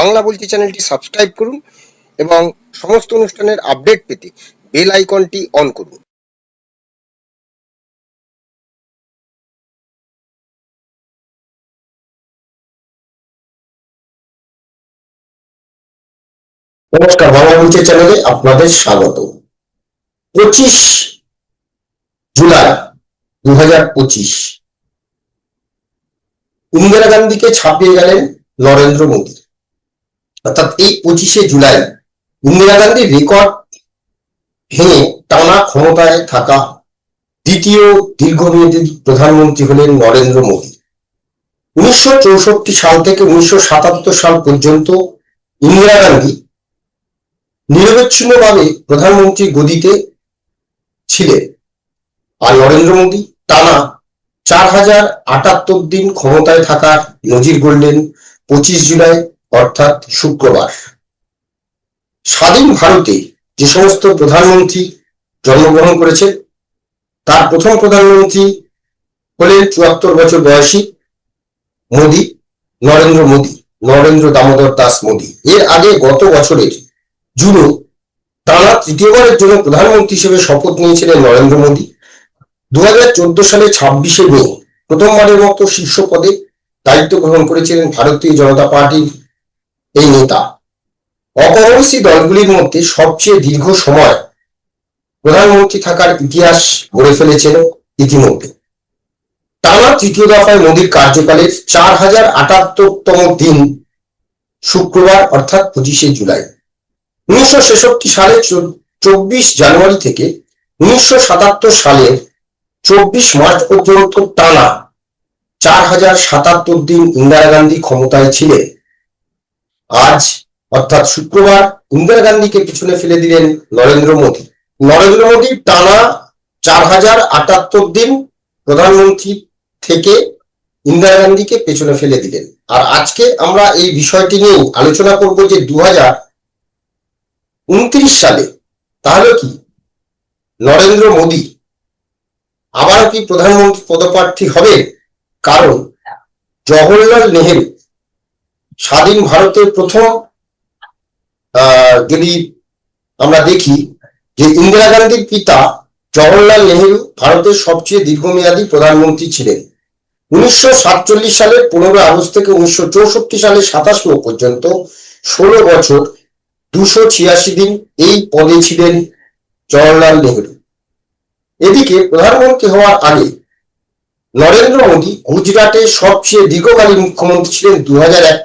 বাংলা বলছি চ্যানেলটি সাবস্ক্রাইব করুন এবং সমস্ত অনুষ্ঠানের আপডেট পেতে বেল আইকনটি অন করুন। নমস্কার, বাংলা বলছি চ্যানেলে আপনাদের স্বাগত। পঁচিশ জুলাই দু হাজার পঁচিশ। ইন্দিরা গান্ধীকে ছাপিয়ে গেলেন নরেন্দ্র মোদী। অর্থাৎ এই পঁচিশে জুলাই ইন্দিরা গান্ধীর রেকর্ড ভেঙে টানা ক্ষমতায় থাকা দ্বিতীয় দীর্ঘমেয়াদী প্রধানমন্ত্রী হলেন নরেন্দ্র মোদী। উনিশশো চৌষট্টি সাল থেকে উনিশশো সাতাত্তর সাল পর্যন্ত ইন্দিরা গান্ধী নিরবচ্ছিন্নভাবে প্রধানমন্ত্রী গদিতে ছিলেন আর নরেন্দ্র মোদী টানা চার হাজার আটাত্তর দিন ক্ষমতায় থাকার নজির গড়লেন পঁচিশ জুলাই অর্থাৎ শুক্রবার। স্বাধীন ভারতে যে সমস্ত প্রধানমন্ত্রী জন্মগ্রহণ করেছেন, তার প্রথম প্রধানমন্ত্রী হলেন চুয়াত্তর বছর বয়সী মোদী, নরেন্দ্র মোদী, নরেন্দ্র দামোদর দাস মোদী। এর আগে গত বছরের জুনে টানা তৃতীয়বারের জন্য প্রধানমন্ত্রী হিসেবে শপথ নিয়েছিলেন নরেন্দ্র মোদী। দু হাজার চোদ্দ সালে ছাব্বিশে মে প্রথমবারের মতো শীর্ষ পদে দায়িত্ব গ্রহণ করেছিলেন ভারতীয় জনতা পার্টির এই নেতা। অকংগ্রেসী দলগুলির মধ্যে সবচেয়ে দীর্ঘ সময় প্রধানমন্ত্রী থাকার ইতিহাস গড়ে ফেলেছেন ইতিমধ্যে। টানা তৃতীয় দফায় মোদীর কার্যকালের চার হাজার আটাত্তরতম দিন শুক্রবার, অর্থাৎ পঁচিশে জুলাই। উনিশশো ছেষট্টি সালে চব্বিশ জানুয়ারি থেকে উনিশশো সাতাত্তর সালের চব্বিশ মার্চ পর্যন্ত টানা চার হাজার সাতাত্তর দিন ইন্দিরা গান্ধী ক্ষমতায় ছিলেন। আজ, অর্থাৎ শুক্রবার, ইন্দিরা গান্ধীকে পিছনে ফেলে দিলেন নরেন্দ্র মোদী। নরেন্দ্র মোদী টানা চার হাজার আটাত্তর দিন প্রধানমন্ত্রী থেকে ইন্দিরা গান্ধীকে পেছনে ফেলে দিলেন। আর আজকে আমরা এই বিষয়টি নিয়ে আলোচনা করব যে দু হাজার উনত্রিশ সালে তাহলে কি নরেন্দ্র মোদী আবারও কি প্রধানমন্ত্রী পদপ্রার্থী হবে? কারণ জওহরলাল নেহেরু স্বাধীন ভারতের প্রথম যদি আমরা দেখি যে ইন্দিরা গান্ধীর পিতা জওহরলাল নেহেরু ভারতের সবচেয়ে দীর্ঘমেয়াদী প্রধানমন্ত্রী ছিলেন। উনিশশো সাতচল্লিশ সালের পনেরো আগস্ট থেকে উনিশশো চৌষট্টি সাতাশ মে পর্যন্ত ষোলো বছর দুশো ছিয়াশি দিন এই পদে ছিলেন জওয়াহরলাল নেহরু। এদিকে প্রধানমন্ত্রী হওয়ার আগে নরেন্দ্র মোদী গুজরাটের সবচেয়ে দীর্ঘকালীন মুখ্যমন্ত্রী ছিলেন দু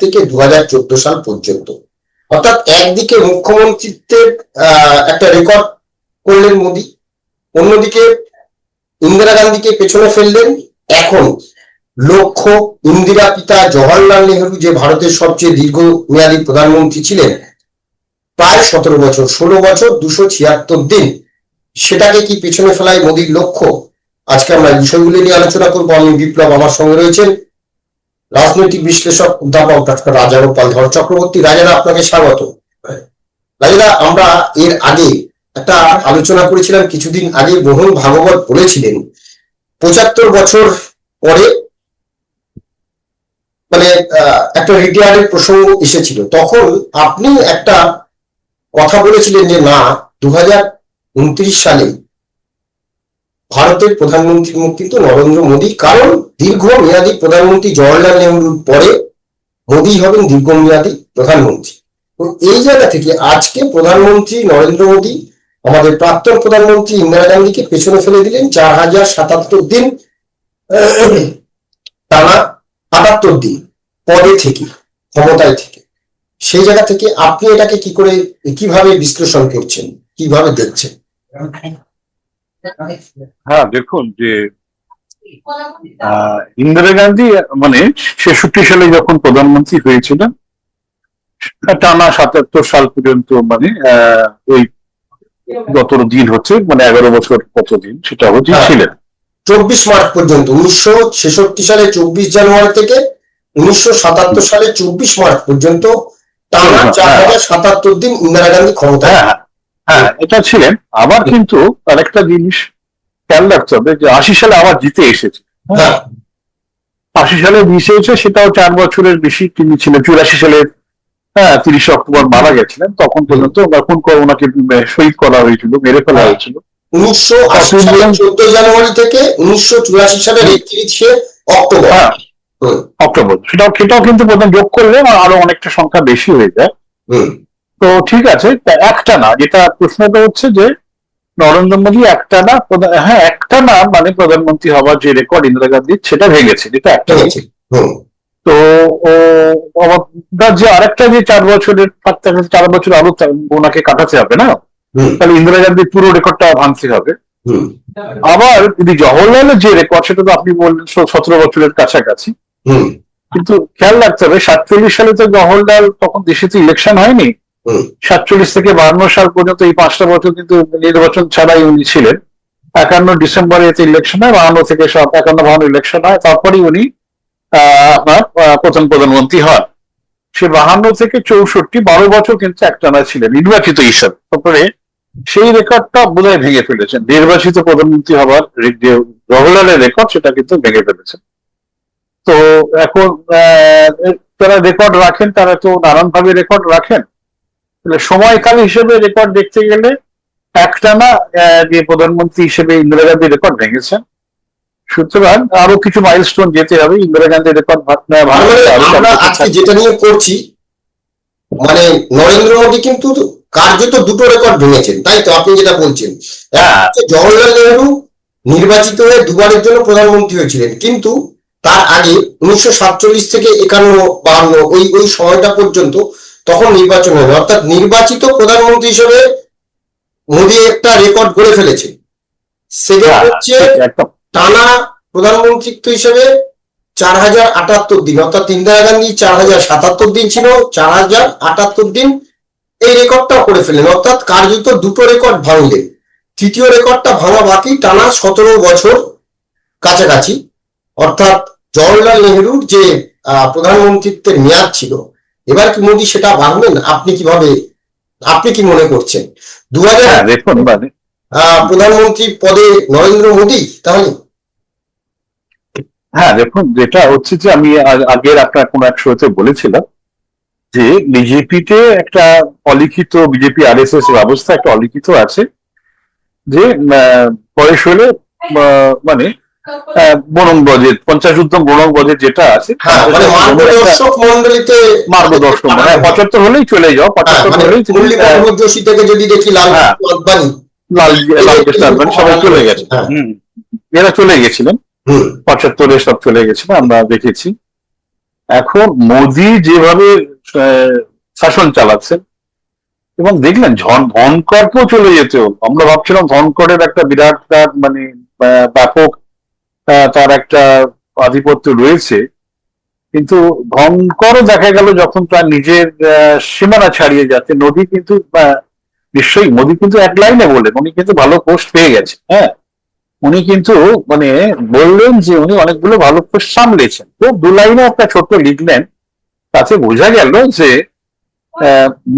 থেকে দু হাজার চোদ্দ সাল পর্যন্ত। অর্থাৎ একদিকে মুখ্যমন্ত্রীত্বের একটা রেকর্ড করলেন মোদী, অন্যদিকে ইন্দিরা গান্ধীকে পেছনে ফেললেন। এখন লক্ষ্য ইন্দিরা পিতা জওয়াহরলাল নেহরু যে ভারতের সবচেয়ে দীর্ঘমেয়াদী প্রধানমন্ত্রী ছিলেন, প্রায় সতেরো বছর, ষোলো বছর, দুশো ছিয়াত্তর দিন, সেটাকে কি পেছনে ফেলায় মোদীর লক্ষ্য? আজকে আমরা এই বিষয়গুলি নিয়ে আলোচনা করব। আমি বিপ্লব আমার সঙ্গে রয়েছেন। রাজনৈতিক বিশ্লেষক, অধ্যাপক ডক্টর রাজাগোপাল ধর চক্রবর্তী। রাজারা, আপনাকে স্বাগত। রাজারা, আমরা এর আগে একটা আলোচনা করেছিলাম, কিছুদিন আগে মোহন ভাগবত বলেছিলেন, পঁচাত্তর বছর পরে মানে একটা রিটায়ারের প্রসঙ্গ এসেছিল। তখন আপনি একটা কথা বলেছিলেন যে, না দু হাজার উনত্রিশ সালে ভারতের প্রধানমন্ত্রীর মুখ কিন্তু নরেন্দ্র মোদী। কারণ দীর্ঘমেয়াদী প্রধানমন্ত্রী জওয়াহরলাল নেহরুর পরে মোদী হবেন দীর্ঘমেয়াদী প্রধানমন্ত্রী। তো এই জায়গা থেকে আজকে প্রধানমন্ত্রী নরেন্দ্র মোদী আমাদের প্রাক্তন প্রধানমন্ত্রী ইন্দিরা গান্ধীকে পেছনে ফেলে দিলেন চার হাজার সাতাত্তর দিন টানা আটাত্তর দিন পদে থেকে, ক্ষমতায় থেকে। সেই জায়গা থেকে আপনি এটাকে কি করে, কীভাবে বিশ্লেষণ করছেন, কীভাবে দেখছেন? হ্যাঁ দেখুন যে ইন্দিরা গান্ধী মানে ছেষট্টি সালে যখন প্রধানমন্ত্রী হয়েছিলেন টানা সাতাত্তর সাল পর্যন্ত মানে ওই যত দিন হচ্ছে মানে এগারো বছর কত দিন সেটা হচ্ছে হ্যাঁ। ছিলেন। চব্বিশ মার্চ পর্যন্ত উনিশশো ছেষট্টি সালে চব্বিশ জানুয়ারি থেকে উনিশশো সাতাত্তর সালে চব্বিশ মার্চ পর্যন্ত টানা হ্যাঁ, চার হাজার সাতাত্তর দিন ইন্দিরা গান্ধী ক্ষমতায় হ্যাঁ হ্যাঁ। এটা ছিলেন আবার কিন্তু আরেকটা জিনিস খেয়াল রাখতে হবে যে আশি সালে আবার জিতে এসেছে। হ্যাঁ। আশি সালে এসেছে সেটাও চার বছরের বেশি তিনি ছিলেন। চুরাশি সালে হ্যাঁ তিরিশে অক্টোবর মারা গেছিলেন। তখন পর্যন্ত এখন ক- ওনাকে শহীদ করা হয়েছিল মেরে ফেলা হ্যাঁ। হয়েছিল। উনিশশো চোদ্দ জানুয়ারি থেকে উনিশশো চুরাশি সালের একত্রিশে অক্টোবর। হ্যাঁ। অক্টোবর। সেটাও সেটাও কিন্তু প্রথম যোগ করলে আরও অনেকটা সংখ্যা বেশি হয়ে যায়। তো ঠিক আছে একটা না যেটা প্রশ্নটা হচ্ছে যে নরেন্দ্র মোদী একটা না হ্যাঁ একটা না মানে প্রধানমন্ত্রী হওয়ার যে রেকর্ড ইন্দিরা গান্ধীর সেটা ভেঙেছে যেটা একটা তো যে আরেকটা যে চার বছরের চার বছর আরও ওনাকে কাটাতে হবে না? তাহলে ইন্দিরা গান্ধীর পুরো রেকর্ডটা ভাঙতে হবে। হুম। আবার যদি জওহরলালের যে রেকর্ড সেটা তো আপনি বললেন সতেরো বছরের কাছাকাছি। হুম। কিন্তু খেয়াল রাখতে হবে সাতচল্লিশ সালে তো জওহরলাল তখন দেশে তো ইলেকশন হয়নি। সাতচল্লিশ থেকে বাহান্ন সাল পর্যন্ত এই পাঁচটা বছর কিন্তু নির্বাচন ছাড়াই উনি ছিলেন। একান্ন ডিসেম্বরে এতে ইলেকশন হয়, বাহান্ন থেকে সব একান্ন বাহান্ন ইলেকশন হয়, তারপরেই উনি আপনার প্রথম প্রধানমন্ত্রী হন। সে বাহান্ন থেকে চৌষট্টি, বারো বছর কিন্তু একটানা ছিলেন, নির্বাচিত হিসাবে। তারপরে সেই রেকর্ডটা বোধহয় ভেঙে ফেলেছেন। নির্বাচিত প্রধানমন্ত্রী হবার যে জওহরলালের রেকর্ড, সেটা কিন্তু ভেঙে ফেলেছেন। তো এখন যারা রেকর্ড রাখেন, তারা তো নানান ভাবে রেকর্ড রাখেন। সময়কাল হিসেবে রেকর্ড দেখতে গেলে একটানা আহ, যে প্রধানমন্ত্রী হিসেবে ইন্দিরা গান্ধী রেকর্ড ভেঙেছেন সুতরাং আরও কিছু মাইলস্টোন যেতে হবে ইন্দিরা গান্ধী রেকর্ড মানে আজকে যেটা নিয়ে করছি মানে নরেন্দ্র মোদী কিন্তু কার্যত দুটো রেকর্ড ভেঙেছেন তাই তো আপনি যেটা বলছেন হ্যাঁ। জওহরলাল নেহরু নির্বাচিত হয়ে দুবারের জন্য প্রধানমন্ত্রী হয়েছিলেন কিন্তু তার আগে উনিশশো সাতচল্লিশ থেকে একান্ন বাহান্ন ওই ওই সময়টা পর্যন্ত তখন নির্বাচন হবে। অর্থাৎ নির্বাচিত প্রধানমন্ত্রী হিসেবে মোদী একটা রেকর্ড গড়ে ফেলেছে। সেটা হ্যাঁ, হচ্ছে টানা প্রধানমন্ত্রিত্ব হিসেবে চার হাজার আটাত্তর দিন অর্থাৎ ইন্দিরা গান্ধী চার হাজার সাতাত্তর দিন ছিল চার হাজার আটাত্তর দিন এই রেকর্ডটা করে ফেলেন। অর্থাৎ কার্যত দুটো রেকর্ড ভাঙলেন। তৃতীয় রেকর্ডটা ভাঙা বাকি টানা সতেরো বছর কাছাকাছি। অর্থাৎ জওয়াহরলাল নেহরুর যে আহ, প্রধানমন্ত্রিত্বের মেয়াদ ছিল এবার কি মোদী সেটা ভাঙবেন? আপনি কীভাবে আপনি কি মনে করছেন? দু হাজার হ্যাঁ দেখুন মানে প্রধানমন্ত্রী পদে নরেন্দ্র মোদী তাহলে? হ্যাঁ দেখুন যেটা হচ্ছে যে আমি আগের আপনার কোন এক শোতে বলেছিলাম যে বিজেপিতে একটা অলিখিত বিজেপি আর এস এস ব্যবস্থা একটা অলিখিত আছে যে বয়স হলে মানে বরং বজেট পঞ্চাশ উত্তম বরং যেটা আছে হ্যাঁ মানে মন্ডলীতে মার্গদর্শক মানে পঁচাত্তর হলেই চলে যাও হ্যাঁ, পঁচাত্তর মানে হলেই থেকে যদি দেখি লাল হ্যাঁ। আদবানি লাল লাল কৃষ্ণ আদবানি সবাই চলে গেছে। হ্যাঁ। এরা চলে গেছিলেন। পঁচাত্তরে সব চলে গেছিল আমরা দেখেছি। এখন মোদি যেভাবে শাসন চালাচ্ছেন এবং দেখলেন ঝন চলে যেত আমরা ভাবছিলাম ধনকরের একটা বিরাট মানে ব্যাপক তার একটা আধিপত্য রয়েছে। কিন্তু ধনকরও দেখা গেল যখন তার নিজের সীমানা ছাড়িয়ে যাচ্ছে। নদী কিন্তু নিশ্চয়ই মোদী কিন্তু এক লাইনে বললেন। উনি কিন্তু ভালো পোস্ট পেয়ে গেছে হ্যাঁ উনি কিন্তু মানে বললেন যে উনি অনেকগুলো ভালো পোস্ট সামলেছেন। তো দু লাইনে একটা ছোট্ট লিখলেন। তাতে বোঝা গেল যে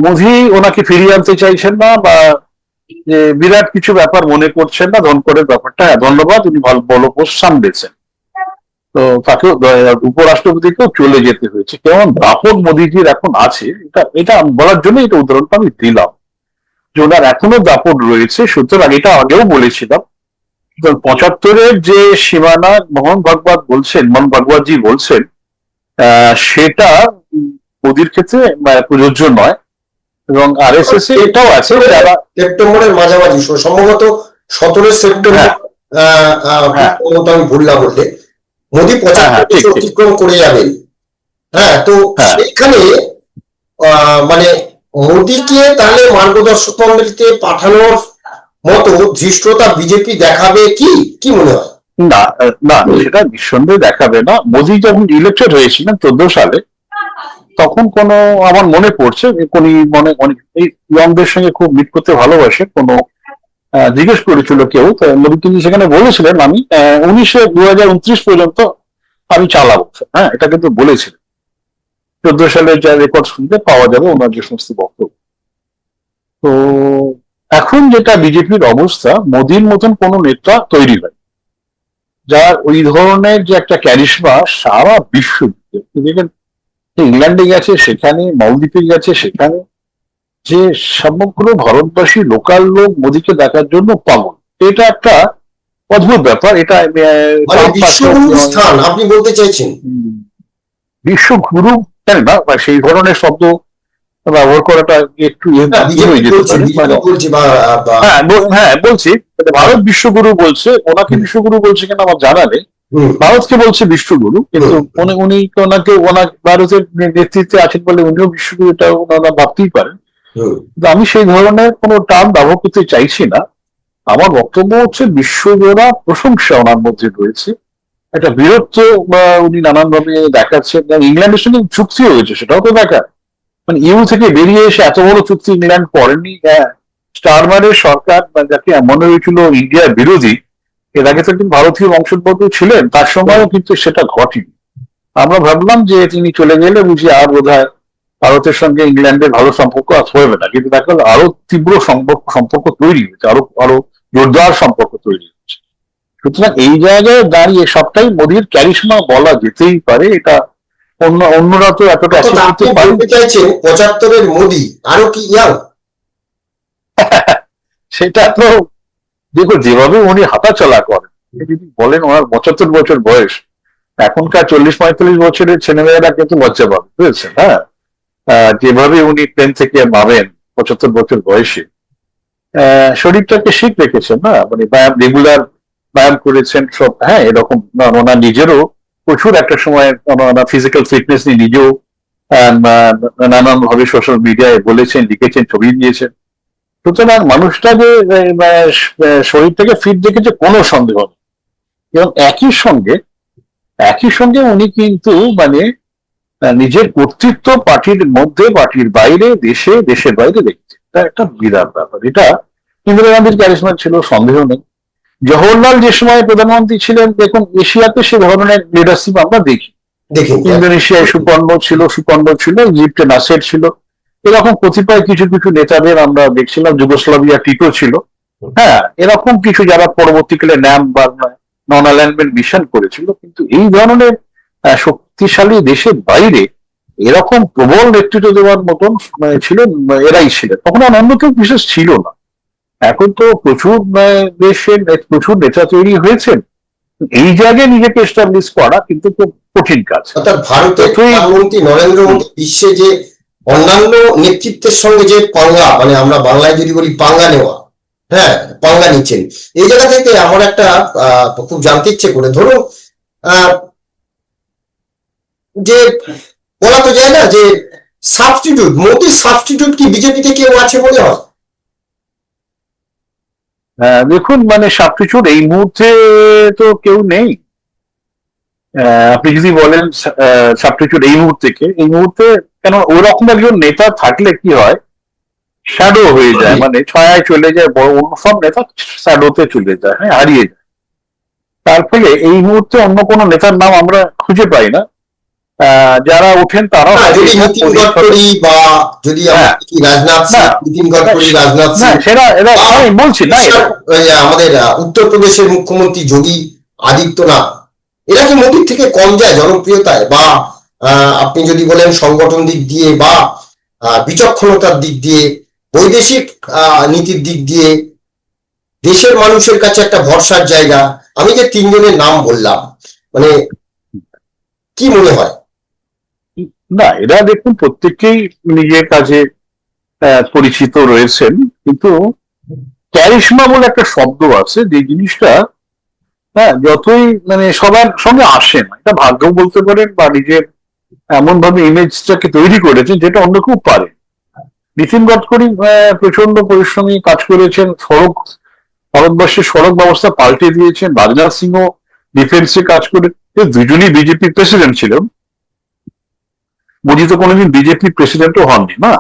মোদি ওনাকে ফিরিয়ে আনতে চাইছেন না বা যে বিরাট কিছু ব্যাপার মনে করছেন না ধনকরের ব্যাপারটা। হ্যাঁ, ধন্যবাদ উনি ভালো বড় পোস্ট সামলেছেন তো তাকেও উপরাষ্ট্রপতিকেও চলে যেতে হয়েছে। কেমন দাপট মোদিজির এখন আছে এটা এটা বলার জন্য এটা উদাহরণটা আমি দিলাম। যে ওনার এখনও দাপট রয়েছে সুতরাং এটা আগেও বলেছিলাম। পঁচাত্তরের যে সীমানা মোহন ভাগবত বলছেন মোহন ভাগবতজি বলছেন সেটা মোদির ক্ষেত্রে প্রযোজ্য নয়। এবং আর এস এস এটাও আছে যারা সেপ্টেম্বরের মাঝামাঝি সম্ভবত সতেরোই সেপ্টেম্বর হ্যাঁ। আহ, হ্যাঁ। আমি ভুল না বললে। মোদী হ্যাঁ, পঁচাত্তর। অতিক্রম করে যাবেন। হ্যাঁ তো আহ, মানে মোদীকে তাহলে মার্গদর্শক মন্ডলীতে পাঠানোর মতো ধৃষ্টতা বিজেপি দেখাবে কি? কি মনে হয়? না না সেটা নিঃসন্দেহে দেখাবে না। মোদি যখন ইলেক্টেড হয়েছিলেন চোদ্দ সালে তখন কোনো আমার মনে পড়ছে কোনি মনে অনেক এই ইয়ংদের সঙ্গে খুব মিট করতে ভালোবাসে, কোনো জিজ্ঞেস করেছিল কেউ। তিনি সেখানে বলেছিলেন আমি উনিশে দু হাজার উনত্রিশ পর্যন্ত আমি চালাবো। হ্যাঁ এটা কিন্তু বলেছিলেন। চোদ্দ সালে যা রেকর্ড শুনতে পাওয়া যাবে ওনার যে সমস্ত বক্তব্য। তো এখন যেটা বিজেপির অবস্থা, মোদির মতন কোন নেতা তৈরি হয় যার ওই ধরনের যে একটা ক্যারিশমা সারা বিশ্ব দেখেন ইংল্যান্ডে গেছে সেখানে মালদ্বীপে গেছে সেখানে। যে সমগ্র ভারতবাসী লোকাল লোক মোদীকে দেখার জন্য পাগল। এটা একটা অদ্ভুত ব্যাপার। এটা মানে আপনি বলতে চাইছেন। হুম, বিশ্বগুরু কেন না? সেই ধরনের শব্দ ব্যবহার করাটা একটু হয়ে বলছে মানে হ্যাঁ হ্যাঁ বলছি। ভারত বিশ্বগুরু বলছে ওনাকে বিশ্বগুরু বলছে কিনা আমার জানা নেই। ভারতকে বলছে বিশ্বগুরু কিন্তু উনি উনি ওনাকে ওনার ভারতের নেতৃত্বে আছেন বলে উনিও বিশ্বগুরু এটা ওনারা ভাবতেই পারেন। আমি সেই ধরনের কোনো টার্ম ব্যবহার করতে চাইছি না। আমার বক্তব্য হচ্ছে বিশ্বজোড়া প্রশংসা ওনার মধ্যে রয়েছে। একটা বীরত্ব বা উনি নানানভাবে দেখাচ্ছেন। ইংল্যান্ডের সঙ্গে চুক্তি হয়েছে সেটাও তো দেখা মানে ইউ থেকে বেরিয়ে এসে এত বড় চুক্তি ইংল্যান্ড করেনি। হ্যাঁ স্টারমারের সরকার যাকে মনে হয়েছিল ইন্ডিয়ার বিরোধী এর আগে তো একজন ভারতীয় বংশোদ্ভূত ছিলেন তার সময়ও কিন্তু সেটা ঘটেনি। আমরা ভাবলাম যে তিনি চলে গেলে বুঝি আর বোধ ভারতের সঙ্গে ইংল্যান্ডের ভালো সম্পর্ক আর হবে না। কিন্তু দেখা গেল আরও তীব্র সম্পর্ক সম্পর্ক তৈরি হয়েছে আরও আরও জোরদার সম্পর্ক তৈরি হয়েছে। সুতরাং এই জায়গায় দাঁড়িয়ে সবটাই মোদীর ক্যারিশমা বলা যেতেই পারে এটা অন্য অন্যরা তো এতটা অর্থাৎ আপনি বলতে চাইছেন পঁচাত্তরের মোদি আরও কি ইয়াং? সেটা তো দেখো, যেভাবে উনি হাঁটাচলা করেন যদি বলেন ওনার পঁচাত্তর বছর বয়স, এখনকার চল্লিশ পঁয়তাল্লিশ বছরের ছেলেমেয়েরা কিন্তু লজ্জা পাবে, বুঝেছেন? হ্যাঁ? যেভাবে উনি প্লেন থেকে নামেন পঁচাত্তর বছর বয়সে শরীরটাকে শিখ রেখেছেন, না? মানে ব্যায়াম, রেগুলার ব্যায়াম করেছেন, সব হ্যাঁ এরকম ওনার নিজেরও প্রচুর একটা সময় ফিজিক্যাল ফিটনেস নিয়ে নিজেও নানান ভাবে সোশ্যাল মিডিয়ায় বলেছেন, লিখেছেন, ছবি দিয়েছেন। সুতরাং মানুষটা যে আহ, শরীর থেকে ফিট দেখেছে কোনো সন্দেহ নেই। এবং একই সঙ্গে একই সঙ্গে উনি কিন্তু মানে নিজের কর্তৃত্ব পার্টির মধ্যে পার্টির বাইরে দেশে দেশের বাইরে দেখছে। এটা একটা বিরাট ব্যাপার। এটা ইন্দিরা গান্ধীর ক্যারিসমা ছিল সন্দেহ নেই। জওহরলাল যে সময় প্রধানমন্ত্রী ছিলেন দেখুন এশিয়াতে সে ধরনের লিডারশিপ আমরা দেখি। ইন্দোনেশিয়ায় সুপর্ণ ছিল সুপর্ণ ছিল ইজিপ্টে নাসের ছিল। এরকম কতিপয় কিছু কিছু নেতাদের আমরা দেখছিলাম যুগোস্লাভিয়া টিটো ছিল। হ্যাঁ এরকম কিছু যারা পরবর্তীকালে ন্যাম বা নন অ্যালাইনমেন্ট মিশন করেছিল কিন্তু এই ধরনের শক্তিশালী দেশের বাইরে এরকম প্রবল নেতৃত্ব দেওয়ার মতন মানে আহ, এরাই ছিলেন। তখন আর অন্য কেউ বিশেষ ছিল না। এখন তো প্রচুর দেশের প্রচুর নেতা তৈরি হয়েছেন। এই জায়গায় নিজেকে এস্টাবলিশ করা কিন্তু খুব কঠিন কাজ। অর্থাৎ ভারতের প্রধানমন্ত্রী নরেন্দ্র মোদী বিশ্বে যে অন্যান্য নেতৃত্বের সঙ্গে যে পাঙ্গা মানে আমরা বাংলায় যদি বলি পাঙ্গা নেওয়া হ্যাঁ পাঙ্গা নিচ্ছেন এই জায়গা থেকে আমার একটা খুব জানতে ইচ্ছে করে। ধরুন যে বলা তো যায় না যে সাবস্টিটিউট মোদীর সাবস্টিটিউট কি বিজেপিতে কেউ আছে বলে হয়? হ্যাঁ, দেখুন মানে সবকিছুর এই মুহূর্তে তো কেউ নেই। আপনি যদি বলেন সবকিছুর এই মুহূর্তে কে? এই মুহূর্তে কেন ওরকম একজন নেতা থাকলে কি হয়? শ্যাডো হয়ে যায় মানে ছয়ায় চলে যায় বড় অন্য সব নেতা শ্যাডোতে চলে যায় হ্যাঁ হারিয়ে যায়। তার ফলে এই মুহূর্তে অন্য কোনো নেতার নাম আমরা খুঁজে পাই না। আহ, যারা ওঠেন তারাও বা যদি হ্যাঁ। রাজনাথ না। রাজনাথ না সেটা আমি বলছি না আমাদের উত্তরপ্রদেশের মুখ্যমন্ত্রী যোগী আদিত্যনাথ এরা কি মোদীর থেকে কম যায় জনপ্রিয়তায় বা আপনি যদি বলেন সংগঠন দিক দিয়ে বা বিচক্ষণতার দিক দিয়ে বৈদেশিক নীতির দিক দিয়ে দেশের মানুষের কাছে একটা ভরসার জায়গা। আমি যে তিনজনের নাম বললাম মানে কি মনে হয়? না এরা দেখুন প্রত্যেকেই নিজের কাজে আহ, পরিচিত রয়েছেন কিন্তু ক্যারিশমা বলে একটা শব্দ আছে যে জিনিসটা হ্যাঁ যতই মানে সবার সঙ্গে আসে না এটা ভাগ্য বলতে পারেন বা নিজের এমন ভাবে ইমেজটাকে তৈরি করেছেন যেটা অন্য কেউ পারে। নীতিন গডকরি প্রচণ্ড পরিশ্রমী কাজ করেছেন সড়ক ভারতবর্ষের সড়ক ব্যবস্থা পাল্টে দিয়েছেন রাজনাথ সিংহ ডিফেন্সে কাজ করে দুজনই বিজেপি প্রেসিডেন্ট ছিলেন। মোদী তো কোনোদিন বিজেপি প্রেসিডেন্টও হননি না?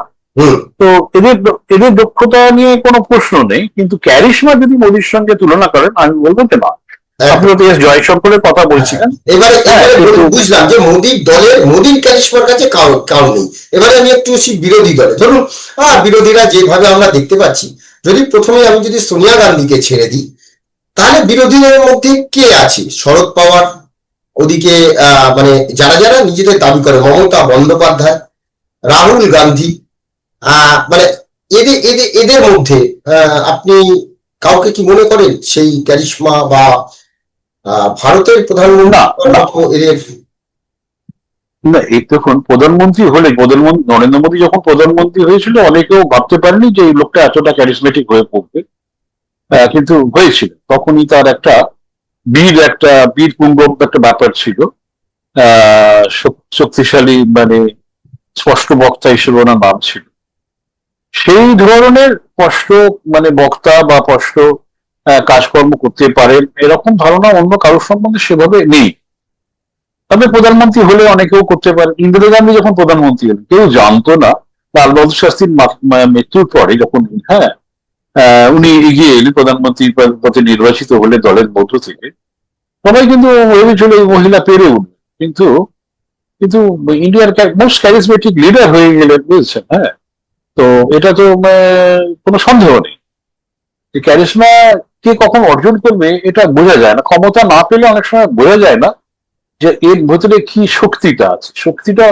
তো এদের এদের দক্ষতা নিয়ে কোনো প্রশ্ন নেই কিন্তু ক্যারিশমা যদি মোদীর সঙ্গে তুলনা করেন আমি বলব না। জয়শঙ্করের কথা বলছিলেন। এবারে হ্যাঁ, এবারে বলুন, বুঝলাম যে মোদির দলের মোদির ক্যারিশমার কাছে কারণ নেই। এবারে আমি একটু বিরোধী দলে ধরুন বিরোধীরা যেভাবে আমরা দেখতে পাচ্ছি যদি প্রথমে আমি যদি সোনিয়া গান্ধীকে ছেড়ে দিই তাহলে বিরোধীদের মধ্যে কে আছে? শরদ পাওয়ার ওদিকে আহ, মানে যারা যারা নিজেদের দাবি করে মমতা বন্দ্যোপাধ্যায় রাহুল গান্ধী আহ, মানে এদের এদের এদের মধ্যে আহ, আপনি কাউকে কি মনে করেন সেই ক্যারিশমা বা ভারতের প্রধানমন্ত্রী না, এই দেখুন প্রধানমন্ত্রী হলে প্রধানমন্ত্রী নরেন্দ্র মোদী যখন প্রধানমন্ত্রী হয়েছিল অনেকেও ভাবতে পারেনি যে এই লোকটা এতটা ক্যারিসমেটিক হয়ে পড়বে। কিন্তু হয়েছিল। তখনই তার একটা বীর একটা বীর পুঙ্গম একটা ব্যাপার ছিল। আহ শক্তিশালী মানে স্পষ্ট বক্তা হিসেবে ওনার নাম ছিল। সেই ধরনের স্পষ্ট মানে বক্তা বা স্পষ্ট কাজকর্ম করতে পারেন এরকম ধারণা অন্য কারোর সম্বন্ধে সেভাবে নেই। তবে প্রধানমন্ত্রী হলে অনেকেও করতে পারে। ইন্দিরা গান্ধী যখন প্রধানমন্ত্রী হলেন, কেউ জানতো না, লাল বাহাদুর শাস্ত্রীর মৃত্যুর পরে যখন হ্যাঁ উনি এগিয়ে এলেন প্রধানমন্ত্রী পদে নির্বাচিত হলে দলের মধ্য থেকে, সবাই কিন্তু ভেবেছিল এই মহিলা পেরে উঠবে। কিন্তু কিন্তু ইন্ডিয়ার মোস্ট ক্যারিসমেটিক লিডার হয়ে গেলেন, বুঝছেন হ্যাঁ? তো এটা তো কোনো সন্দেহ নেই। ক্যারিসমা কে কখন অর্জন করবে এটা বোঝা যায় না। ক্ষমতা না পেলে অনেক সময় বোঝা যায় না যে এর ভেতরে কি শক্তিটা আছে। শক্তিটা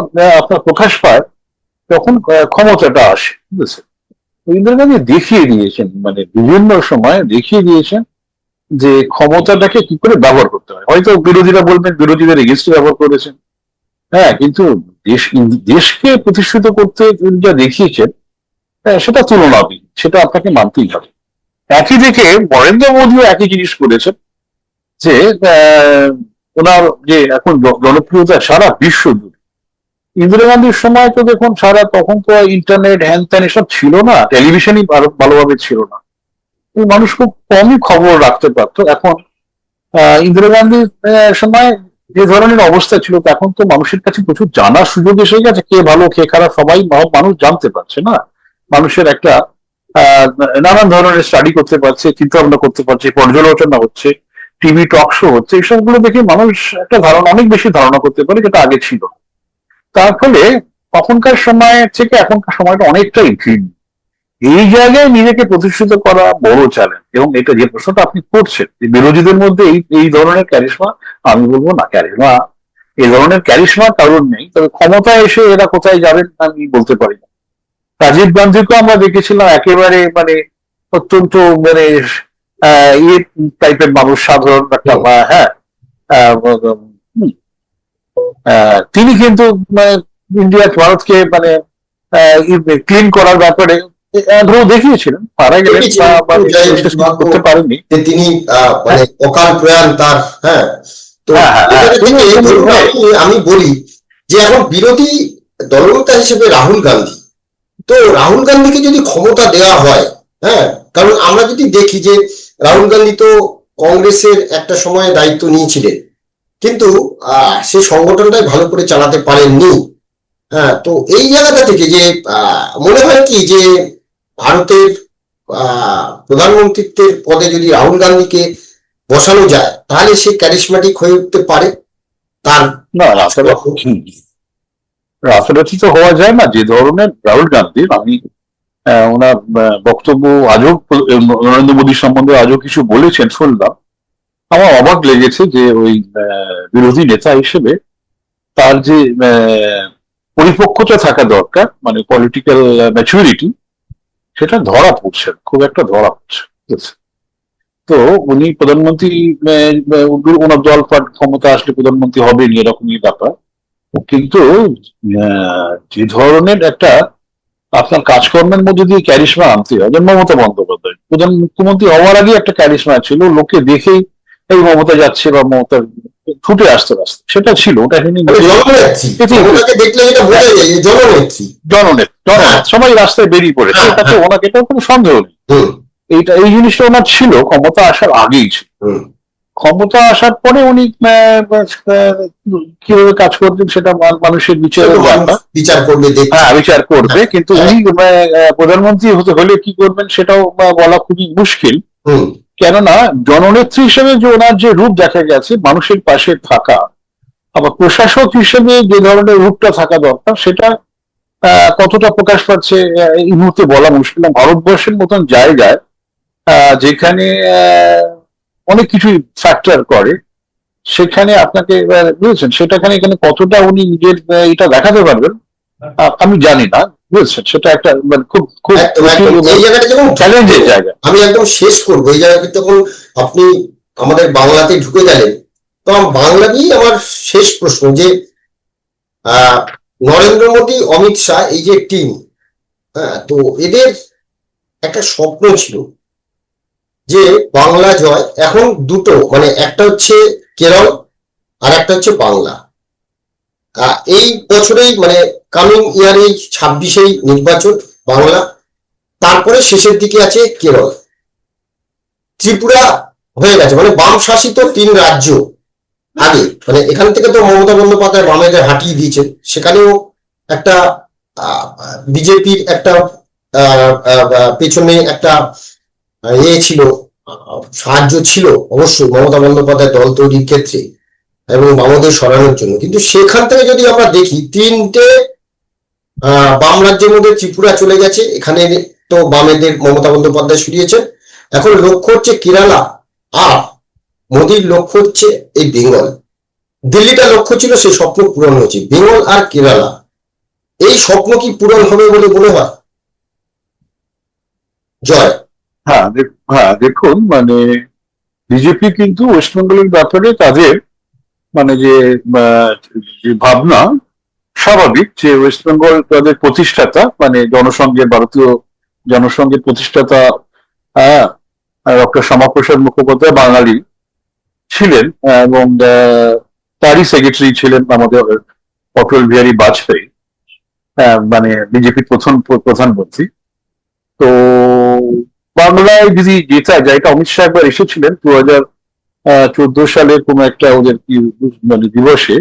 আপনার প্রকাশ পায় তখন ক্ষমতাটা আসে বুঝেছেন? তো ইন্দিরা গান্ধী দেখিয়ে দিয়েছেন মানে বিভিন্ন সময় দেখিয়ে দিয়েছেন যে ক্ষমতাটাকে কি করে ব্যবহার করতে হয়। হয়তো বিরোধীরা বলবেন বিরোধীদের এগেস্টে ব্যবহার করেছেন। হ্যাঁ কিন্তু দেশ দেশকে প্রতিষ্ঠিত করতে যা দেখিয়েছেন হ্যাঁ, সেটা তুলনাবিহীন সেটা আপনাকে মানতেই হবে। একই দিকে নরেন্দ্র মোদীও একই জিনিস করেছেন যে ওনার যে এখন জনপ্রিয়তা সারা বিশ্ব জুড়ে। ইন্দিরা গান্ধীর সময় তো দেখুন সারা তখন তো ইন্টারনেট হ্যান ত্যান এসব ছিল না টেলিভিশনই ভালোভাবে ছিল না। মানুষ খুব কমই খবর রাখতে পারতো। এখন ইন্দিরা গান্ধীর সময় যে ধরনের অবস্থা ছিল তখন তো মানুষের কাছে প্রচুর জানার সুযোগ এসে গেছে, কে ভালো, কে খারাপ, সবাই মানুষ জানতে পারছে না। মানুষের একটা নানান ধরনের স্টাডি করতে পারছে চিন্তা ভাবনা করতে পারছে, পর্যালোচনা হচ্ছে টিভি টক শো হচ্ছে, এইসবগুলো দেখে মানুষ একটা ধারণা, অনেক বেশি ধারণা করতে পারে যেটা আগে ছিল। তার ফলে তখনকার সময় থেকে এখনকার সময়টা অনেকটাই ভিন্ন। এই জায়গায় নিজেকে প্রতিষ্ঠিত করা বড় চ্যালেঞ্জ এবং এটা যে প্রশ্নটা আপনি করছেন, যে বিরোধীদের মধ্যে এই এই ধরনের ক্যারিশমা আমি বলব না ক্যারিশমা এই ধরনের ক্যারিশমা কারণ নেই, তবে ক্ষমতায় এসে এরা কোথায় যাবেন আমি বলতে পারি না। রাজীব গান্ধীকেও আমরা দেখেছিলাম একেবারে মানে অত্যন্ত মানে ইয়ে টাইপের মানুষ সাধারণ একটা হ্যাঁ। তিনি কিন্তু মানে ইন্ডিয়া ভারতকে মানে ক্লিন করার ব্যাপারে আগ্রহ দেখিয়েছিলেন হোক, শেষ কিছু করতে পারেননি। যে তিনি মানে অকাল প্রয়াণ তার হ্যাঁ। তো হ্যাঁ, হ্যাঁ, হ্যাঁ, আমি বলি যে এখন বিরোধী দলনেতা হিসেবে রাহুল গান্ধী তো রাহুল গান্ধীকে যদি ক্ষমতা দেওয়া হয় হ্যাঁ কারণ আমরা যদি দেখি যে রাহুল গান্ধী তো কংগ্রেসের একটা সময়ে দায়িত্ব নিয়েছিলেন কিন্তু সেই সংগঠনটাই ভালো করে চালাতে পারেননি হ্যাঁ তো এই জায়গাটা থেকে যে আহ, মনে হয় কি যে ভারতের আহ, প্রধানমন্ত্রীত্বের পদে যদি রাহুল গান্ধীকে বসানো যায় তাহলে সে ক্যারিসমেটিক হয়ে উঠতে পারে তার না রাতারাতি তো হওয়া যায় না, যে ধরনের রাহুল গান্ধীর, আমি ওনার বক্তব্য আজও নরেন্দ্র মোদী সম্বন্ধে আজও কিছু বলেছেন, শুনলাম। আমার অবাক লেগেছে যে ওই বিরোধী নেতা হিসেবে তার যে পরিপক্কতা থাকা দরকার মানে পলিটিক্যাল ম্যাচুরিটি সেটা ধরা পড়ছে খুব একটা ধরা পড়ছে তো উনি প্রধানমন্ত্রী ওনার দল ক্ষমতা আসলে প্রধানমন্ত্রী হবেনি, এরকমই ব্যাপার। কিন্তু যে ধরনের একটা আপনার কাজকর্মের মধ্যে দিয়ে ক্যারিশমা আনতে হয় যেমন মমতা বন্দ্যোপাধ্যায়। প্রধান মুখ্যমন্ত্রী হওয়ার আগে একটা ক্যারিশমা ছিল লোকে দেখেই এই মমতা যাচ্ছে বা মমতা ছুটে আসতে আসতে। সেটা ছিল ওটা জননেত্রী। দেখলে যেটা বোঝা যায় যে জননেত্রী। জননেত জননেত সবাই রাস্তায় বেরিয়ে পড়েছে হ্যাঁ, ওনাকে এটা কোনো সন্দেহ নেই। এইটা এই জিনিসটা ওনার ছিল ক্ষমতা আসার আগেই ছিল। ক্ষমতা আসার পরে উনি কীভাবে কাজ করবেন সেটা মানুষের বিচারের সেটা বিচার করবে হ্যাঁ বিচার করবে কিন্তু উনি প্রধানমন্ত্রী হতে হলে কি করবেন সেটাও বলা খুবই মুশকিল। কেননা জননেত্রী হিসেবে যে ওনার যে রূপ দেখা গেছে মানুষের পাশে থাকা আবার প্রশাসক হিসেবে যে ধরনের রূপটা থাকা দরকার সেটা আহ, কতটা প্রকাশ পাচ্ছে এই মুহূর্তে বলা মুশকিল ভারতবর্ষের মতন জায়গায় আহ, যেখানে আহ, অনেক কিছুই ফ্যাক্টর করে। সেখানে আপনাকে বুঝেছেন সেটাখানে এখানে কতটা উনি নিজের এটা দেখাতে পারবেন? আমি জানি না বুঝেছেন সেটা একটা মানে খুব খুব এই জায়গাটা যেমন চ্যালেঞ্জের জায়গা। আমি একদম শেষ করব এই জায়গাটা যখন আপনি আমাদের বাংলাতে ঢুকে গেলেন তো বাংলা নিয়েই আমার শেষ প্রশ্ন যে আহ, নরেন্দ্র মোদী অমিত শাহ এই যে টিম হ্যাঁ তো এদের একটা স্বপ্ন ছিল যে বাংলা জয় এখন দুটো মানে একটা হচ্ছে কেরল আর একটা হচ্ছে বাংলা। এই বছরেই মানে কামিং ইয়ার এই ছাব্বিশেই নির্বাচন বাংলা, তারপরে শেষের দিকে আছে কেরল। ত্রিপুরা হয়ে গেছে মানে বাম শাসিত তিন রাজ্য আগে মানে এখান থেকে তো মমতা বন্দ্যোপাধ্যায় বামেদের হাঁটিয়ে দিয়েছেন সেখানেও একটা বিজেপির একটা পেছনে একটা ইয়ে ছিল সাহায্য ছিল অবশ্যই মমতা বন্দ্যোপাধ্যায় দল তৈরির ক্ষেত্রে এবং বামদের সরানোর জন্য। কিন্তু সেখান থেকে যদি আমরা দেখি, তিনটে বাম রাজ্যের মধ্যে ত্রিপুরা চলে গেছে, এখানে তো বামেদের মমতা বন্দ্যোপাধ্যায় সরিয়েছেন এখন লক্ষ্য হচ্ছে কেরালা আর মোদীর লক্ষ্য হচ্ছে এই বেঙ্গল। দিল্লিটা লক্ষ্য ছিল সেই স্বপ্ন পূরণ হয়েছে, বেঙ্গল আর কেরালা। এই স্বপ্ন কি পূরণ হবে বলে মনে হয়? জয়। হ্যাঁ হ্যাঁ দেখুন মানে বিজেপি কিন্তু ওয়েস্টবেঙ্গলের ব্যাপারে তাদের মানে যে ভাবনা, স্বাভাবিক যে ওয়েস্টবেঙ্গল তাদের প্রতিষ্ঠাতা মানে জনসংঘের, ভারতীয় জনসংঘের প্রতিষ্ঠাতা হ্যাঁ ডক্টর শ্যামাপ্রসাদ মুখোপাধ্যায় বাঙালি ছিলেন, এবং তারই সেক্রেটারি ছিলেন আমাদের, অটল বিহারী বাজপেয়ী মানে বিজেপির প্রথম, প্রধানমন্ত্রী। তো বাংলায় যদি যেটা যায় এটা অমিত শাহ একবার এসেছিলেন দু হাজার চোদ্দ সালের কোন একটা ওদের কি মানে দিবসে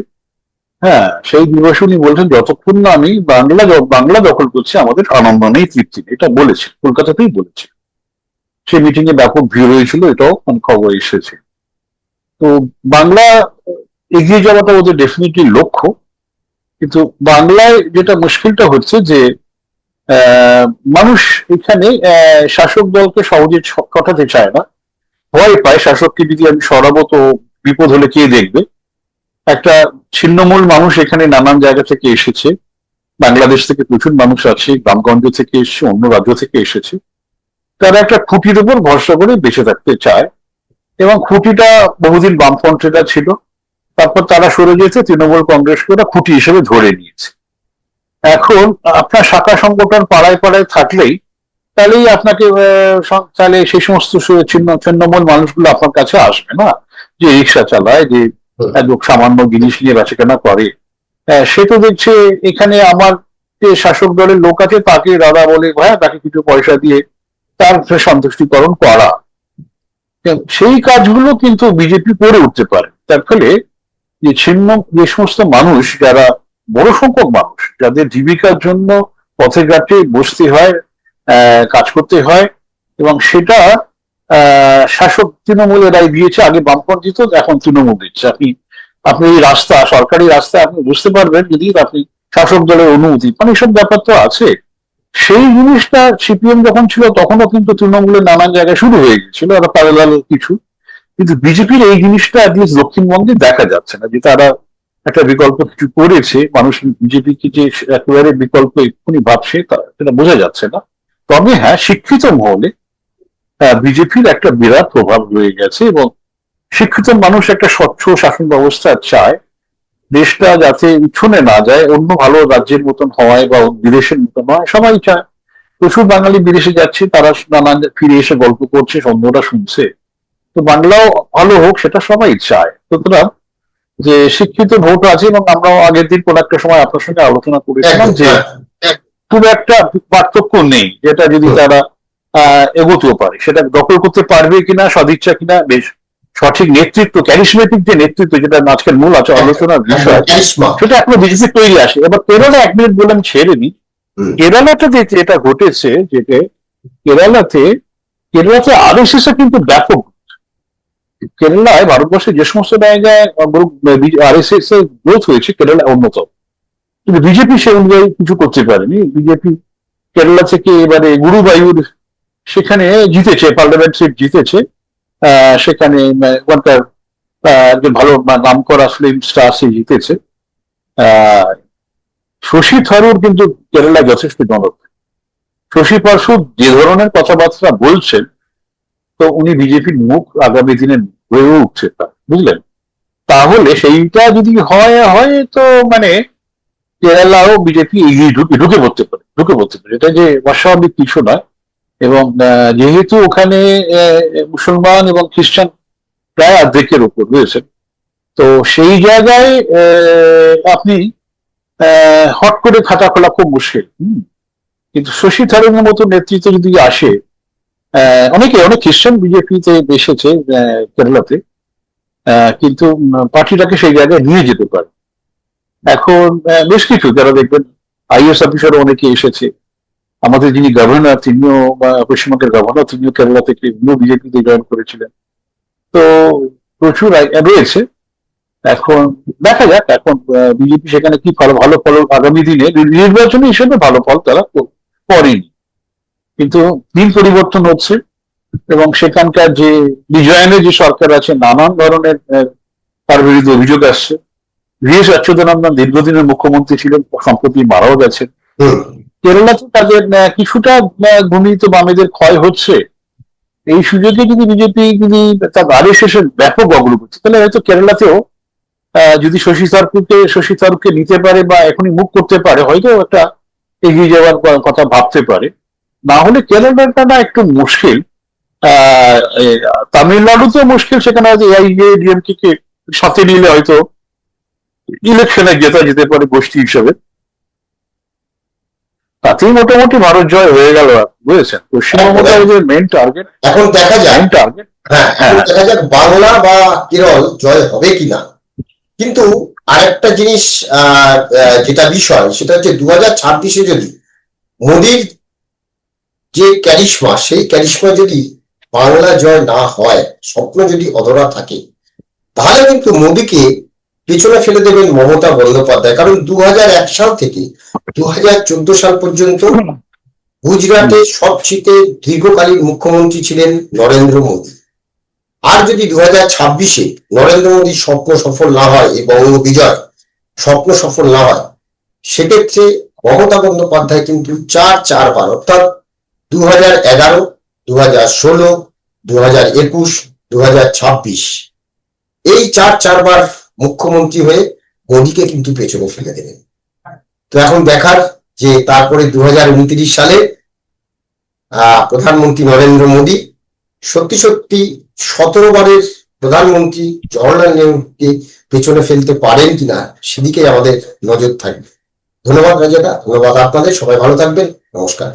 হ্যাঁ সেই দিবসে উনি বলছেন, যতক্ষণ না আমি বাংলা বাংলা দখল করছি, আমাদের আনন্দ নেই তৃপ্তি। এটা বলেছে, কলকাতাতেই বলেছে। সেই মিটিং এ ব্যাপক ভিড় হয়েছিল, এটাও মানে খবর এসেছে। তো বাংলা এগিয়ে যাওয়াটা ওদের ডেফিনেটলি লক্ষ্য। কিন্তু বাংলায় যেটা মুশকিলটা হচ্ছে যে মানুষ এখানে শাসক দলকে সহজে কাটাতে চায় না। ভয় পায় শাসককে যদি আমি সরাবো তো বিপদ হলে কে দেখবে? একটা ছিন্নমূল মানুষ এখানে নানান জায়গা থেকে এসেছে। বাংলাদেশ থেকে প্রচুর মানুষ আছে গ্রামগঞ্জ থেকে এসেছে, অন্য রাজ্য থেকে এসেছে। তারা একটা খুঁটির উপর ভরসা করে বেঁচে থাকতে চায়। এবং খুঁটিটা বহুদিন বামফ্রন্টেরা ছিল। তারপর তারা সরে যেতে তৃণমূল কংগ্রেসকে ওরা খুঁটি হিসেবে ধরে নিয়েছে। এখন আপনার শাখা সংগঠন পাড়ায় পাড়ায় থাকলেই তাহলেই আপনাকে তাহলে সেই সমস্ত ছিন্ন ছিন্নমূল মানুষগুলো আপনার কাছে আসবে না? যে রিক্সা চালায় যে একদম সামান্য জিনিস নিয়ে বেচাকেনা করে। সে তো দেখছে এখানে আমার যে শাসক দলের লোক আছে তাকে দাদা বলে ভাইয়া তাকে কিছু পয়সা দিয়ে তার সন্তুষ্টিকরণ করা। সেই কাজগুলো কিন্তু বিজেপি করে উঠতে পারে। তার ফলে যে ছিন্ন যে সমস্ত মানুষ যারা বড় সংখ্যক মানুষ যাদের জীবিকার জন্য পথে ঘাটে বসতে হয় কাজ করতে হয় এবং সেটা শাসক তৃণমূলের রায় দিয়েছে, আগে বামপন্থী তো, এখন তৃণমূল দিচ্ছে আপনি আপনি এই রাস্তা, সরকারি রাস্তা, আপনি বুঝতে পারবেন যদি আপনি শাসক দলের অনুমতি মানে এসব ব্যাপার তো আছে। সেই জিনিসটা সিপিএম যখন ছিল, তখনও কিন্তু তৃণমূলের নানান জায়গায় শুরু হয়ে গেছিল একটা প্যারালাল কিছু। কিন্তু বিজেপির এই জিনিসটা দক্ষিণবঙ্গে দেখা যাচ্ছে না, যে তারা একটা বিকল্প কিছু করেছে, মানুষ বিজেপিকে যে একেবারে বিকল্প এক্ষুনি ভাবছে সেটা বোঝা যাচ্ছে না। তবে হ্যাঁ শিক্ষিত মহলে বিজেপির একটা বিরাট প্রভাব রয়ে গেছে এবং শিক্ষিত মানুষ একটা স্বচ্ছ শাসন ব্যবস্থা চায়। দেশটা যাতে উচ্ছনে না যায়, অন্য ভালো রাজ্যের মতন হওয়ায় বা বিদেশের মতন হয় সবাই চায়। প্রচুর বাঙালি বিদেশে যাচ্ছে, তারা নানান ফিরে এসে গল্প করছে অন্যরা শুনছে। তো বাংলাও ভালো হোক, সেটা সবাই চায়। সুতরাং যে শিক্ষিত ভোট আছে এবং আমরাও আগের দিন কোন একটা সময় আপনার সঙ্গে আলোচনা করেছিলাম যে হ্যাঁ, খুব একটা পার্থক্য নেই যেটা যদি তারা আহ এগোতেও পারে। সেটা দখল করতে পারবে কিনা সদিচ্ছা কিনা বেশ সঠিক নেতৃত্ব ক্যারিসমেটিক যে নেতৃত্ব যেটা আজকের মূল আছে আলোচনার বিষয় সেটা এখনও বিজেপি তৈরি আসে। এবার কেরালা এক মিনিট বলে আমি ছেড়ে হুম। কেরালাতে যেটা ঘটেছে যেটা কেরালাতে কেরালাতে এর কিন্তু ব্যাপক কেরালায় ভারতবর্ষের যে সমস্ত জায়গায় গ্রোথ হয়েছে, কেরালা অন্যতম। কিন্তু বিজেপি সে অনুযায়ী কিছু করতে পারেনি। বিজেপি কেরালা থেকে এবারে গুরুবায়ুর সেখানে জিতেছে পার্লামেন্ট সিট জিতেছে সেখানে ওখানকার একজন ভালো নাম করা ফিল্ম স্টার সে জিতেছে। শশী থারুর কিন্তু কেরালা যথেষ্ট জনপ্রিয়। শশী পার্শ্বদ যে ধরনের কথাবার্তা বলছেন, তো উনি বিজেপির মুখ আগামী দিনে হয়ে উঠছে। তা বুঝলেন? তাহলে সেইটা যদি হয় হয় তো মানে কেরালাও বিজেপি এগিয়ে ঢুকে পড়তে পারে, ঢুকে পড়তে পারে। এটা যে অস্বাভাবিক কিছু নয় এবং যেহেতু ওখানে মুসলমান এবং খ্রিস্টান প্রায় অর্ধেকের উপর রয়েছে, তো সেই জায়গায় আপনি হট করে খাতা খোলা খুব মুশকিল। কিন্তু শশী থারুরের মতো নেতৃত্ব যদি আসে অনেকে, অনেক খ্রিস্টান বিজেপিতে এসেছে কেরালাতে। কিন্তু পার্টিটাকে সেই জায়গায় নিয়ে যেতে পারে। এখন বেশ কিছু, যারা দেখবেন, আইএস অফিসারও অনেকে এসেছে। আমাদের যিনি গভর্নর, তিনিও পশ্চিমবঙ্গের গভর্নর, তিনিও কেরালা থেকে উনিও বিজেপিতে জয়েন করেছিলেন। তো, প্রচুর রয়েছে। এখন, দেখা যাক, এখন বিজেপি সেখানে কি ভালো ভালো ফল আগামী দিনে, নির্বাচনী হিসেবে ভালো ফল তারা করেনি। কিন্তু দিন পরিবর্তন হচ্ছে এবং সেখানকার যে বিজয়নের যে সরকার আছে নানান ধরনের তার বিরুদ্ধে অভিযোগ আসছে। ভি এস অচ্যুতানন্দন দীর্ঘদিনের মুখ্যমন্ত্রী ছিলেন সম্প্রতি মারাও গেছেন। কেরালাতে তাদের কিছুটা ঘূর্ণিত বামেদের ক্ষয় হচ্ছে। এই সুযোগে যদি বিজেপি যদি তার আর এস ব্যাপক অগ্রগতি তাহলে হয়তো কেরালাতেও যদি শশী থারুরকে শশী থারুরকে নিতে পারে বা এখনই মুখ করতে পারে হয়তো একটা এগিয়ে যাওয়ার কথা ভাবতে পারে। না হলে কেরালাটা না একটু মুশকিল। আহ, এ, তামিলনাড়ুতেও মুশকিল সেখানে হয়তো এআইএডিএমকে কে সাথে নিলে হয়তো ইলেকশনে জেতা যেতে পারে গোষ্ঠী হিসেবে। তাতেই মোটামুটি ভারত জয় হয়ে গেল বুঝেছেন? পশ্চিমবঙ্গের যে মেন টার্গেট এখন দেখা যায় মেন টার্গেট হ্যাঁ দেখা যাক বাংলা বা কেরল জয় হবে কিনা। কিন্তু আরেকটা জিনিস যেটা বিষয় সেটা হচ্ছে দু হাজার ছাব্বিশে যদি মোদির যে ক্যারিশমা, সেই ক্যারিশমা যদি বাংলা জয় না হয়, স্বপ্ন যদি অধরা থাকে, তাহলে কিন্তু মোদীকে পিছনে ফেলে দেবেন মমতা বন্দ্যোপাধ্যায়। কারণ দু সাল থেকে দু হাজার চোদ্দ সাল পর্যন্ত গুজরাটে সবচেয়ে দীর্ঘকালীন মুখ্যমন্ত্রী ছিলেন নরেন্দ্র মোদী। আর যদি দু হাজার ছাব্বিশে নরেন্দ্র মোদীর স্বপ্ন সফল না হয় এই বঙ্গ বিজয় স্বপ্ন সফল না হয়, সেক্ষেত্রে মমতা বন্দ্যোপাধ্যায় কিন্তু চার চারবার, অর্থাৎ দু হাজার এগারো দু হাজার ষোলো দু হাজার একুশ দু হাজার ছাব্বিশ। এই চার চারবার মুখ্যমন্ত্রী হয়ে মোদীকে কিন্তু পেছনে ফেলে দেবেন। তো এখন দেখার যে তারপরে দু হাজার উনত্রিশ সালে প্রধানমন্ত্রী নরেন্দ্র মোদী সত্যি সত্যি সতেরো বারের প্রধানমন্ত্রী জওয়াহরলাল নেহরুকে পেছনে ফেলতে পারেন কিনা সেদিকে আমাদের নজর থাকবে। ধন্যবাদ রাজাদা, ধন্যবাদ আপনাদের, সবাই ভালো থাকবেন, নমস্কার।